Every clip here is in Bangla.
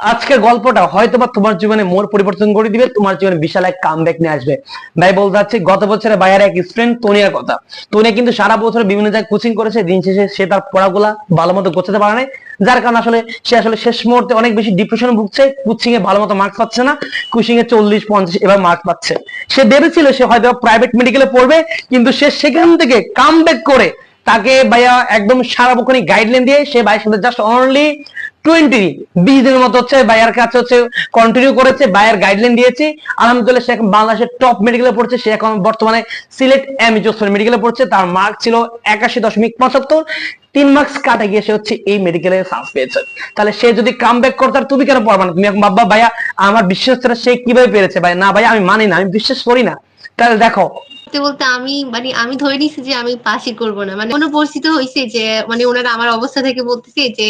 আজকের গল্পটা হয়তো বা তোমার জীবনে মোর পরিবর্তন করে দিবে, তোমার জীবনে বিশাল এক কাম ব্যাক নিয়ে আসবে। ভাই, বলতে চাচ্ছি, গত বছরে ভাইয়ের এক স্টুডেন্ট তোনিয়ার কথা। তোনিয়া কিন্তু সারা বছর বিভিন্ন জায়গায় কোচিং করেছে, দিন শেষে সে তার পড়াগুলা ভালো মতো গোছাতে পারে নাই। যার কারণে আসলে সে আসলে শেষ মুহূর্তে অনেক বেশি ডিপ্রেশন ভুগছে কোচিং এ ভালো মতো মার্কস পাচ্ছে না কোচিং এ চল্লিশ, পঞ্চাশ এবার মার্কস পাচ্ছে। সে ভেবেছিল সে হয়তো প্রাইভেট মেডিকেলে পড়বে, কিন্তু সে সেখান থেকে কাম ব্যাক করে তাকে ভাইয়া একদম সারাক্ষণিক গাইডলাইন দিয়ে সে ভাইয়ের সাথে জাস্ট অনলি টোয়েন্টি বিশ দিনের মতো হচ্ছে ভাইয়ার কাছে হচ্ছে কন্টিনিউ করেছে ভাইয়ার গাইডলাইন সে এখন বাংলাদেশের টপ মেডিকেলে পড়ছে, সে এখন বর্তমানে সিলেট এমএচওসফের মেডিকেলে পড়ছে, তার মার্ক ছিল একাশি দশমিক পঁচাত্তর। তিন মার্কস কাটা গিয়ে সে হচ্ছে এই মেডিকেলে চান্স পেয়েছে। তাহলে সে যদি কাম ব্যাক করতে তুমি কেন না? তুমি এখন বাবা ভাইয়া, আমার বিশ্বাস সে কীভাবে পেরেছে? ভাই, না ভাই আমি মানি না, আমি বিশ্বাস করি না। তাহলে দেখো বলতে বলতে আমি মানে আমি ধরে নিছি যে আমি পাসই করব না। মানে কোনো পরিস্থিতি হয়েছে যে মানে ওনারা আমার অবস্থা থেকে বলতেছে যে,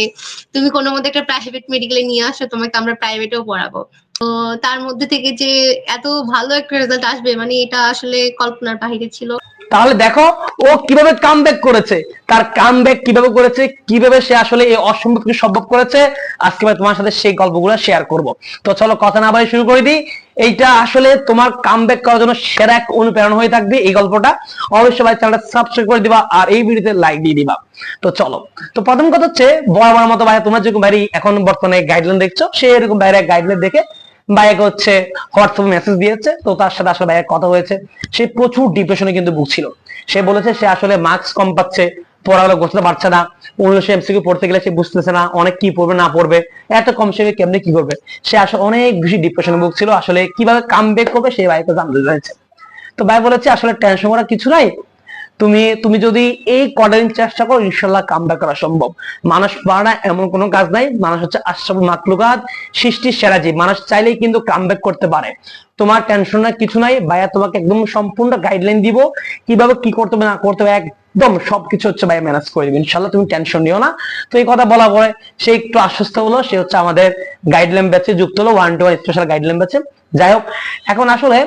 তুমি কোনো মধ্যে একটা প্রাইভেট মেডিকেলে নিয়ে আসো, তোমাকে আমরা প্রাইভেটেও পড়াবো। তো তার মধ্যে থেকে যে এত ভালো একটা রেজাল্ট আসবে মানে এটা আসলে কল্পনার বাহিরে ছিল। তাহলে দেখো, ও কীভাবে কাম করেছে, তার কাম কীভাবে করেছে, কীভাবে সে আসলে এই অসম্ভবকে সম্ভব করেছে, আজকে তোমার সাথে সেই গল্পগুলো শেয়ার করব। তো চলো কথা না বাড়ি শুরু করে দিই। এইটা আসলে তোমার কাম ব্যাক করার জন্য সেরা এক অনুপ্রেরণা হয়ে থাকবে এই গল্পটা। অবশ্যই ভাই চ্যানেলটা সাবস্ক্রাইব করে দিবা আর এই ভিডিওতে লাইক দিয়ে দিবা। তো চলো, তো প্রথম কথা হচ্ছে বড় মতো ভাই তোমার যেরকম ভাই এখন বর্তমানে গাইডলাইন দেখছ, সে এরকম বাইরে গাইডলাইন দেখে ভাইয়াকে হচ্ছে হোয়াটসঅ্যাপে মেসেজ দিয়েছে। তো তার সাথে আসলে ভাইয়ের কথা হয়েছে। সে প্রচুর ডিপ্রেশনে কিন্তু ভুগছিল। সে বলেছে সে আসলে মার্কস কম পাচ্ছে। পড়াগুলো গোছাতে পারছে না। অন্য সে এমসিকিউ পড়তে গেলে সে বুঝতেছে না, অনেক কি পড়বে, না পড়বে, এত কম সে কেমনে কি করবে? সে আসলে অনেক বেশি ডিপ্রেশনে ভুগছিল, আসলে কীভাবে কাম ব্যাক করবে সেই ভাইকে জানতে চাইছে। তো ভাই বলেছে, আসলে টেনশন করার কিছু নাই। তুমি তুমি যদি এই কদিন চেষ্টা করো ইনশাল্লাহ কাম কামটা করা সম্ভব। মানুষ পারা এমন কোনো কাজ নাই। মানুষ হচ্ছে আশরাফুল মাকলুকাত, সৃষ্টির সেরা জীব। মানুষ চাইলেই কিন্তু কামব্যাক করতে পারে। তোমার টেনশন কিছু নাই, ভাইয়া তোমাকে একদম সম্পূর্ণ গাইডলাইন দিব, কীভাবে কি করতে হবে, না করতে হবে, একদম সবকিছু হচ্ছে ভাই ম্যানেজ করে দিবে। ইনশাল্লাহ তুমি টেনশন নিও না। তো এই কথা বলা পরে সে একটু আশ্বস্ত হলো, সে হচ্ছে আমাদের গাইডলাইন ব্যাচে যুক্ত হলো one to one special guideline ব্যাচে যাই হোক, এখন আসলে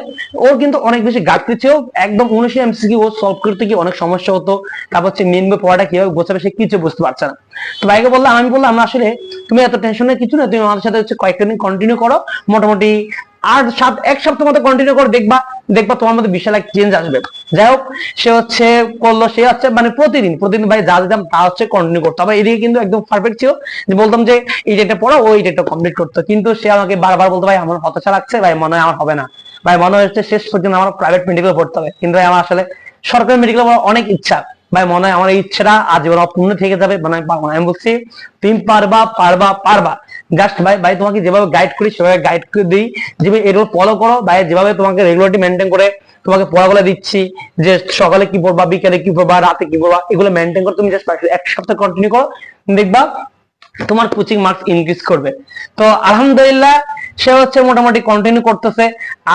ওর কিন্তু অনেক বেশি ঘাটতি ছিল, একদম উনিশে এমসিকিউ ও সলভ করতে গিয়ে অনেক সমস্যা হতো। তারপর হচ্ছে বই পড়াটা কীভাবে গোছাবে সে কিছু বুঝতে পারছে না। তো ভাইকে বললাম, আমি বললাম আসলে তুমি এত টেনশনের কিছু না, তুমি আমাদের সাথে হচ্ছে কয়েকটা দিন কন্টিনিউ করো। মোটামুটি আর সাত, এক সপ্তাহ মতো কন্টিনিউ করে দেখবা দেখবা তোমার মধ্যে বিশাল এক চেঞ্জ আসবে। যাই হোক, সে হচ্ছে করল, সে হচ্ছে মানে প্রতিদিন প্রতিদিন ভাই যা দিতাম তা হচ্ছে কন্টিনিউ করতো। আবার এদিকে কিন্তু একদম পারফেক্ট ছিল যে বলতাম যে, এই ডেটটা পড়ো, ওই ডেটটা কমপ্লিট করতো। কিন্তু সে আমাকে বারবার বলতো, ভাই, আমার হতাশা লাগছে, ভাই, মনে হয় আমার হবে না। ভাই, মনে হচ্ছে শেষ পর্যন্ত আমার প্রাইভেট মেডিকেল পড়তে হবে। কিন্তু ভাই, আমার আসলে সরকারি মেডিকেল অনেক ইচ্ছা। ভাই, মনে হয় আমার ইচ্ছাটা আজীবন অপূর্ণ থেকে যাবে। মানে আমি বলছি, তুমি পারবা পারবা পারবা। জাস্ট ভাই ভাই, তোমাকে যেভাবে গাইড করি, সেভাবে গাইড করে দিই। যেভাবে এগুলো ফলো করো। ভাই, যেভাবে তোমাকে রেগুলারটি মেনটেন করে তোমাকে পড়াগুলো দিচ্ছি, যে সকালে কি পড়বা, বিকালে কি পড়বা, রাতে কি পড়বা, এগুলো মেনটেন করে তুমি জাস্ট এক সপ্তাহ কন্টিনিউ করো। দেখবা, তোমার কোচিং মার্কস ইনক্রিজ করবে। তো আলহামদুলিল্লাহ, সে হচ্ছে মোটামুটি কন্টিনিউ করতেছে।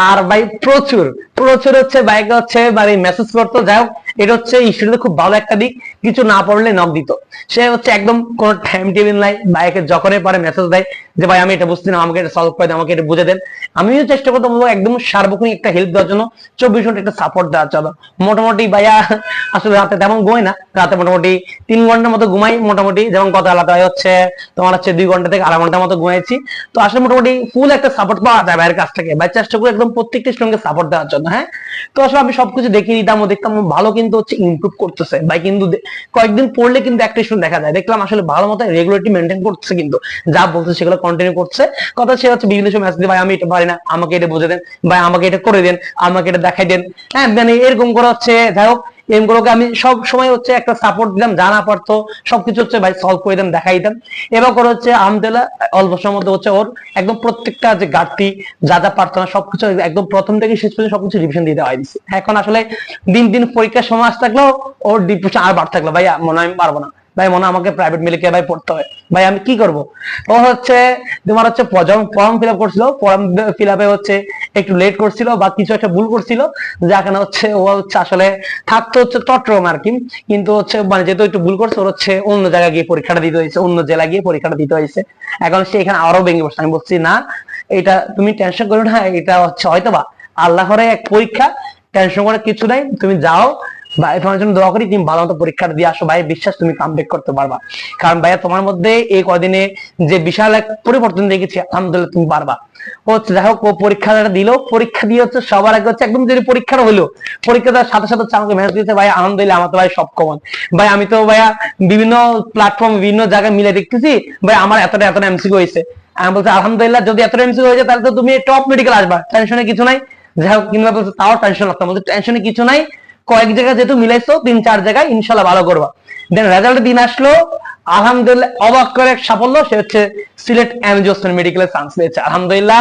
আর ভাই, প্রচুর প্রচুর হচ্ছে বাইকে হচ্ছে মানে মেসেজ করতো। যাই হোক এটা হচ্ছে স্টুডেন্টের খুব ভালো একটা দিক, কিছু না পড়লে নক দিত। সে হচ্ছে একদম কোন টাইম টেবিল নাই বাইকে যখনই পারে মেসেজ দেয় যে, ভাই, আমি এটা বুঝছি না, আমাকে এটা সলভ করে দেন, আমাকে এটা বুঝে দেন। আমিও চেষ্টা করতে বলব, একদম সার্বক্ষণিক একটা হেল্প দেওয়ার জন্য, চব্বিশ ঘণ্টা একটা সাপোর্ট দেওয়ার জন্য। মোটামুটি ভাইয়া, আসলে রাতে তেমন ঘুমাই না, রাতে মোটামুটি তিন ঘণ্টার মতো ঘুমাই, মোটামুটি যেমন কথা আলাদা হচ্ছে, তোমার হচ্ছে দুই ঘণ্টা থেকে আড়াই ঘণ্টার মতো ঘুমাইছি। তো আসলে মোটামুটি ফুল একটা সাপোর্ট পাওয়া যায় ভাইয়ের কাছ থেকে। ভাই, চেষ্টা করি একদম প্রত্যেকটি স্টুডেন্টকে সাপোর্ট দেওয়ার জন্য হ্যাঁ? তো আসলে আমি সবকিছু দেখে নিতাম দেখতাম ভালো কিন্তু হচ্ছে ইমপ্রুভ করতেছে। বা কিন্তু কয়েকদিন পড়লে কিন্তু একটা ইস্যু দেখা যায় দেখলাম আসলে ভালো মতো রেগুলারিটি মেনটেন করতেছে কিন্তু। যা বলছে সেগুলো কন্টিনিউ করছে। কথা সে হচ্ছে বিভিন্ন সময় ভাই, আমি এটা পারি না। আমাকে এটা বুঝে দেন। ভাই, আমাকে এটা করে দেন। আমাকে এটা দেখাই দেন। হ্যাঁ মানে এরকম করা হচ্ছে, যাই হোক এমগুলোকে আমি সব সময় হচ্ছে একটা সাপোর্ট দিলাম জানা পারতো সবকিছু হচ্ছে ভাই সলভ করে দিতাম দেখাই দিতাম এবার করে হচ্ছে আমদেলা, অল্প সময় মধ্যে হচ্ছে ওর একদম প্রত্যেকটা যে ঘাটতি, যা যা পারতো না সবকিছু একদম প্রথম থেকে শেষ পর্যন্ত সবকিছু রিভিশন দিতে হয় হয়েছে এখন আসলে দিন দিন পরীক্ষার সময় আসতে থাকলেও ওর ডিপ্রেশন আর বাড়তে থাকল। ভাইয়া, মনে হয় পারব না। ভাই, মনে আমাকে প্রাইভেট মিলিকে ভাই পড়তে হবে ভাই, আমি কি করব? ও হচ্ছে, তোমার হচ্ছে যখন ফর্ম ফিল আপ করছিল। ফর্ম ফিল আপে হচ্ছে একটু লেট করছিল বা কিছু একটা ভুল করছিল। যেখানে হচ্ছে ও হচ্ছে আসলে থাকতো হচ্ছে চট্টগ্রাম আর কি। কিন্তু হচ্ছে মানে যেহেতু একটু ভুল করছে, ওর হচ্ছে অন্য জায়গায় গিয়ে পরীক্ষাটা দিতে হয়েছে, অন্য জেলা গিয়ে পরীক্ষাটা দিতে হয়েছে। এখন সে এখানে আরও ভেঙে বসছে আমি বলছি, না, এটা তুমি টেনশন করো না, এটা হচ্ছে হয়তো বা আল্লাহরে এক পরীক্ষা টেনশন করার কিছু নাই। তুমি যাও ভাই, তোমার জন্য দোয়া করি, তুমি ভালো মতো পরীক্ষাটা দিয়ে আসো। ভাই, বিশ্বাস, তুমি কামব্যাক করতে পারবা। কারণ ভাইয়া, তোমার মধ্যে এই কদিনে যে বিশাল এক পরিবর্তন দেখেছি, আলহামদুলিল্লাহ তুমি পারবা। ও যাই হোক, ও পরীক্ষাটা দিল। পরীক্ষা দিয়ে হচ্ছে, সবার আগে হচ্ছে, একদম যদি পরীক্ষাটা হলো, পরীক্ষা দেওয়ার সাথে সাথে আমাকে মেসেজ দিয়েছে, ভাই, আলহামদুলিল্লাহ, আমার তো ভাই সব কমন ভাই, আমি তো ভাইয়া, বিভিন্ন প্ল্যাটফর্ম বিভিন্ন জায়গায় মিলে দেখতেছি, ভাই, আমার এতটা এতটা এমসিকিউ হয়েছে। আমি বলছি, আলহামদুলিল্লাহ, যদি এতটা এমসিকিউ হয়েছে তাহলে তো তুমি টপ মেডিকেল আসবা টেনশনে কিছু নাই। যাই হোক কিংবা বলছে, তাও টেনশন লাগতাম বলছে টেনশনে কিছু নাই কয়েক জায়গায় যেহেতু মিলাইছো, তিন চার জায়গায় ইনশাল্লাহ ভালো করবা। দেন রেজাল্ট দিন আসলো, আলহামদুলিল্লাহ অবাক করে এক সাফল্য, সে হচ্ছে সিলেট এমজি ওসমান মেডিকেলের চান্স পেয়েছে। আলহামদুলিল্লাহ,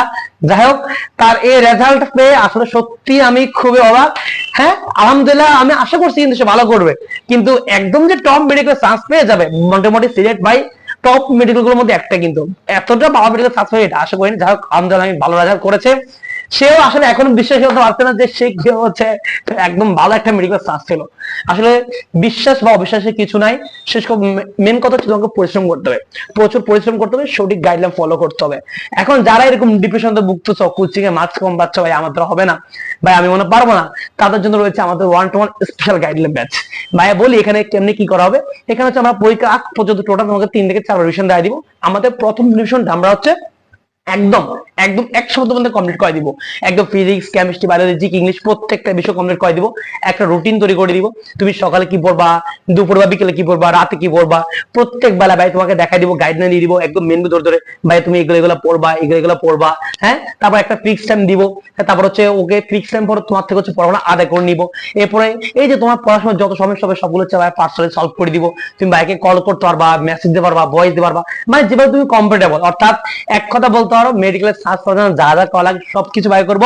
যাই হোক, তার এই রেজাল্ট পেয়ে আসলে সত্যি আমি খুবই অবাক। হ্যাঁ আলহামদুলিল্লাহ আমি আশা করছি কিন্তু সে ভালো করবে। কিন্তু একদম যে টপ মেডিকেল চান্স পেয়ে যাবে, মোটামুটি সিলেট ভাই টপ মেডিকেলগুলোর মধ্যে একটা কিন্তু। এতটা ভালো মেডিকেল চান্স পেয়ে এটা আশা করিনি। যাই হোক, আলহামদুলিল্লাহ আমি ভালো রেজাল্ট করেছে। সেও আসলে এখনও বিশ্বাস করতে পারছে না যে সে কি হচ্ছে একদম ভালো একটা মেডিকেল চান্স ছিল। আসলে বিশ্বাস বা অবিশ্বাসের কিছু নাই। শেষ মেন কথা হচ্ছে তোমাকে পরিশ্রম করতে হবে। প্রচুর পরিশ্রম করতে হবে, সঠিক গাইডলাইন ফলো করতে হবে। এখন যারা এরকম ডিপ্রেশন ভুগতেছ কোচিং এ মার্কস কম পাচ্ছ, ভাই আমাদের হবে না। ভাই, আমি মনে পারব না। তাদের জন্য রয়েছে আমাদের one to one special guideline batch ভাইয়া, বলি এখানে কেমনি কি করা হবে? এখানে হচ্ছে আমরা পরীক্ষা আগ পর্যন্ত টোটাল তোমাকে তিন থেকে চার রিভিশন দেওয়া দিব। আমাদের প্রথম রিভিশনটা আমরা হচ্ছে একদম একদম এক সপ্তাহ মধ্যে কমপ্লিট করে দিব। একদম ফিজিক্স কেমিস্ট্রি বায়োলজি ইংলিশ প্রত্যেকটা বিষয় কমপ্লিট করে দিব। একটা রুটিন তৈরি করে দিব। তুমি সকালে কি পড়বা দুপুর বা বিকেলে কি পড়বা রাতে কি পড়বা প্রত্যেক বেলা ভাই তোমাকে দেখাই দিব গাইডলাইন দিয়ে দিব একদম মেনু ধরে ধরে ভাই তুমি এগুলো এগুলো পড়বা এগুলো এগুলো পড়বা হ্যাঁ? তারপর একটা ফিক্স টাইম দিব হ্যাঁ, তারপর হচ্ছে ওকে ফিক্স টাইম পর তোমার থেকে হচ্ছে পড়াশোনা আদায় করে নিব। এরপরে এই যে তোমার পড়াশোনার যত সমস্যা হবে সবগুলো হচ্ছে ভাই পার্সোনালি সলভ করে দিব। তুমি ভাইকে কল করতে পারবা মেসেজ দিতে পারবা ভয়েস দিতে পারবা। মানে যেভাবে তুমি কমফোর্টেবল অর্থাৎ এক কথা বলতে পারো মেডিকেলের সার্চ করার যা যা করা লাগে সবকিছু বাই করব।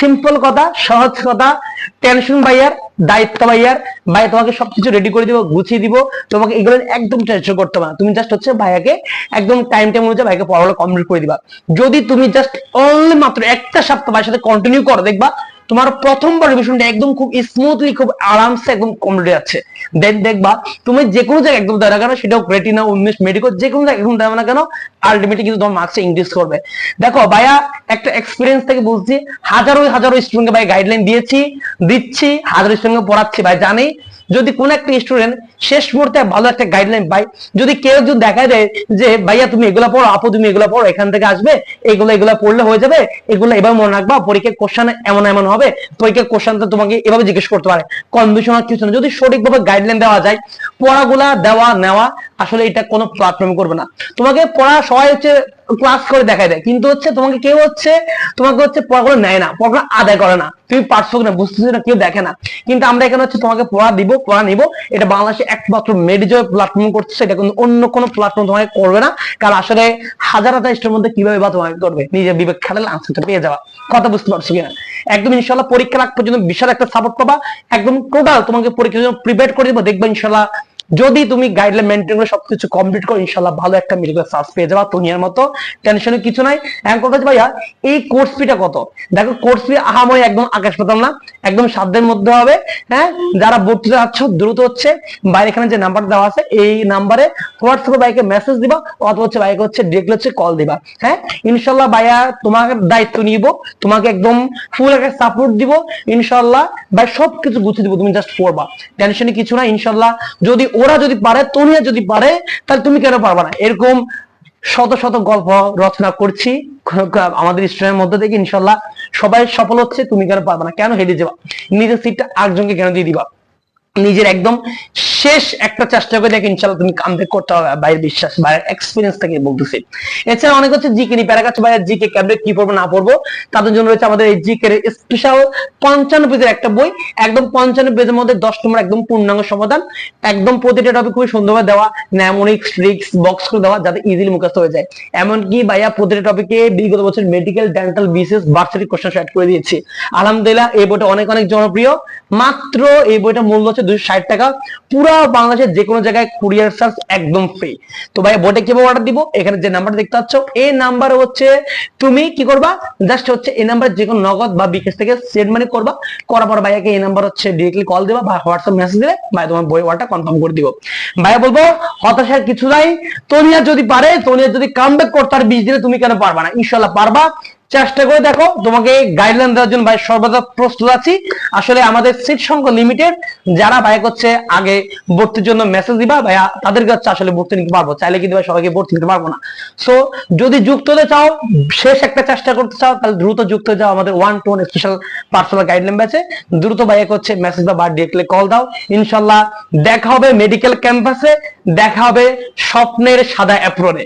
সিম্পল কথা, সহজ কথা টেনশন ভাইয়ার দায়িত্ব ভাইয়ার ভাই তোমাকে সবকিছু রেডি করে দিব, গুছিয়ে দিব, তোমাকে এগুলো একদম টেনশন করতে হবে না। তুমি জাস্ট হচ্ছে ভাইয়াকে একদম টাইম টাইম অনুযায়ী ভাইকে পড়াগুলো কমপ্লিট করে দিবা। যদি তুমি জাস্ট অনলি মাত্র একটা সপ্তাহ ভাইয়ের সাথে কন্টিনিউ করো, দেখবা তোমার প্রথমবার রিভিশনটা একদম খুব স্মুথলি খুব আরামসে একদম কমপ্লিট যাচ্ছে দেন দেখবা তুমি যে কোনো জায়গায় একদম দাঁড়া কেন, সেটাও রেটিনা উন্মেষ মেডিকেল যে কোনো জায়গায় একদম দাঁড়া না কেন আলটিমেটলি কিন্তু তোমার মার্কসে ইনক্রিজ করবে। দেখো, ভাইয়া, একটা এক্সপিরিয়েন্স থেকে বলছি, হাজারো হাজারো স্টুডেন্টকে ভাই গাইডলাইন দিয়েছি, দিচ্ছি, হাজারো স্টুডেন্টকে পড়াচ্ছি, ভাই জানি যদি কোন একটা স্টুডেন্ট শেষ মুহূর্তে ভালো একটা গাইডলাইন পাই যদি কেউ যদি দেখা দেয় যে, ভাইয়া, তুমি এগুলো পড়ো, আপু, তুমি এগুলো পড়ো, এখান থেকে আসবে, এগুলো এগুলো পড়লে হয়ে যাবে, এগুলো এবার মনে রাখবা, পরীক্ষার কোশ্চেন এমন এমন হবে, পরীক্ষার কোশ্চেন তো তোমাকে এভাবে জিজ্ঞেস করতে পারে। কনভিশন কিছু না, যদি সঠিকভাবে গাইডলাইন দেওয়া যায়, পড়াগুলা দেওয়া, নেওয়া আসলে এটা কোনো প্ল্যাটফর্ম করবে না। তোমাকে পড়া সবাই হচ্ছে ক্লাস করে দেখায় দেয়। কিন্তু হচ্ছে তোমাকে কেউ হচ্ছে, তোমাকে হচ্ছে পড়াগুলো নেয় না পড়াগুলো আদায় করে না। তুমি পারছ না বুঝতেছো না, কেউ দেখে না। কিন্তু আমরা এখানে হচ্ছে তোমাকে পড়া দিব, পড়া নিব। এটা বাংলাদেশে একমাত্র মেডিজয় প্ল্যাটফর্ম করতেছে এটা কিন্তু অন্য কোনো প্ল্যাটফর্ম তোমাকে করবে না। কারণ আসলে হাজার হাজার স্টের মধ্যে কীভাবে বা তোমাকে করবে? নিজের বিবেক খাটালে আনসারটা পেয়ে যাওয়া। কথা বুঝতে পারছ কিনা? একদম ইনশাল্লাহ পরীক্ষা আগ পর্যন্ত বিশাল একটা সাপোর্ট পাবা। একদম টোটাল তোমাকে পরীক্ষার জন্য প্রিপেয়ার করে দিব। দেখবা ইনশাল্লাহ যদি তুমি গাইডলাইন মেনটেন করে সবকিছু কমপ্লিট করো, ইনশাল্লাহ ভালো একটা মেডিকেল সার্চ পেয়ে যাবা দুনিয়ার মতো টেনশনের কিছু নাই। এখন কথা হচ্ছে ভাইয়া, এই কোর্স ফিটা কত? দেখো কোর্স ফি আহামরি একদম আকাশ পাতাম না, একদম সাধ্যের মধ্যে হবে হ্যাঁ? যারা ভর্তি যাচ্ছ দ্রুত হচ্ছে, বাইরে এখানে যে নাম্বার দেওয়া আছে, এই নাম্বারে হোয়াটসঅ্যাপে বাইকে মেসেজ দিবা, অথবা হচ্ছে বাইকে হচ্ছে ডিরেক্ট হচ্ছে কল দিবা হ্যাঁ? ইনশাল্লাহ ভাইয়া তোমার দায়িত্ব নিব, তোমাকে একদম ফুল একটা সাপোর্ট দিব, ইনশাল্লাহ ভাই সবকিছু গুছিয়ে দিব, তুমি জাস্ট পড়বা টেনশনে কিছু না ইনশাল্লাহ। যদি ওরা যদি পারে তুমিও যদি পারে, তাহলে তুমি কেন পারবে না? এরকম শত শত গল্প রচনা করছি। আমাদের স্টুডেন্টের মধ্যে থেকে ইনশাল্লাহ সবাই সফল হচ্ছে, তুমি কেন পারবে না? কেন হেরে যাবা? নিজের সিটটা আরেকজনকে কেন দিয়ে দিবা? নিজের একদম শেষ একটা চেষ্টা করে দেখে ইনশাল্লাহ তুমি কামব্যাক করতে হবে বাইরের বিশ্বাস বাইরের এক্সপিরিয়েন্স থেকে বলতেছি। এছাড়া অনেক হচ্ছে জিকে নি প্যারাকাচ্ছে বাইরের জিকে ক্যাবলেট কি পড়ব, না পড়ব, তাদের জন্য রয়েছে আমাদের এই জিকে স্পেশাল পঞ্চান্ন পেজের একটা বই, একদম পঞ্চান্ন পেজের মধ্যে দশ নম্বর একদম পূর্ণাঙ্গ সমাধান, একদম প্রতিটা টপিক খুবই সুন্দরভাবে দেওয়া ন্যামোনিক্স ট্রিক্স বক্স করে দেওয়া, যাতে ইজিলি মুখস্থ হয়ে যায়। এমনকি ভাইয়া প্রতিটা টপিকে বিগত বছর medical dental BCS varsity question set করে দিয়েছি। আলহামদুলিল্লাহ, এই বইটা অনেক অনেক জনপ্রিয়। মাত্র এই বইটা মূল্য হচ্ছে দুশো ষাট টাকা। পুরো বাংলাদেশের যে কোনো জায়গায় কুরিয়ার চার্জ একদম ফ্রি তো ভাই বইটা কীভাবে অর্ডার দিব? এখানে যে নাম্বার দেখতে পাচ্ছ, এই নাম্বার হচ্ছে, তুমি কি করবা? জাস্ট হচ্ছে এই নাম্বার যে কোনো নগদ বা বিকাশ থেকে সেন্ড মানি করবা। করার পর ভাইয়াকে এই নাম্বার হচ্ছে ডিরেক্টলি কল দিবা বা হোয়াটসঅ্যাপ মেসেজ দিলে ভাই তোমার বই অর্ডার কনফার্ম করে দিব। ভাইয়া বলব, হতাশার কিছু নাই। তোনিয়া যদি পারে, তোনিয়া যদি কামব্যাক করতে আর বিশ দিনে তুমি কেন পারবা না? ইনশাল্লাহ পারবা। চেষ্টা করে দেখো, তোমাকে গাইডলাইন দেওয়ার জন্য ভাই সর্বদা প্রস্তুত আছি। আসলে আমাদের সিট সংখ্যা লিমিটেড যারা ভাই হচ্ছে আগে ভর্তির জন্য মেসেজ দিবা, ভাইয়া তাদেরকে হচ্ছে আসলে ভর্তি নিতে পারব। চাইলে কিন্তু ভাই সবাইকে ভর্তি নিতে পারব না। সো যদি যুক্ত হতে চাও, শেষ একটা চেষ্টা করতে চাও, তাহলে দ্রুত যুক্ত হয়ে যাও। আমাদের one to one special personal guideline ব্যাচে দ্রুত ভাই হচ্ছে মেসেজ বা ডিরেক্টলি কল দাও। ইনশাল্লাহ দেখা হবে মেডিকেল ক্যাম্পাসে দেখা হবে স্বপ্নের সাদা অ্যাপ্রনে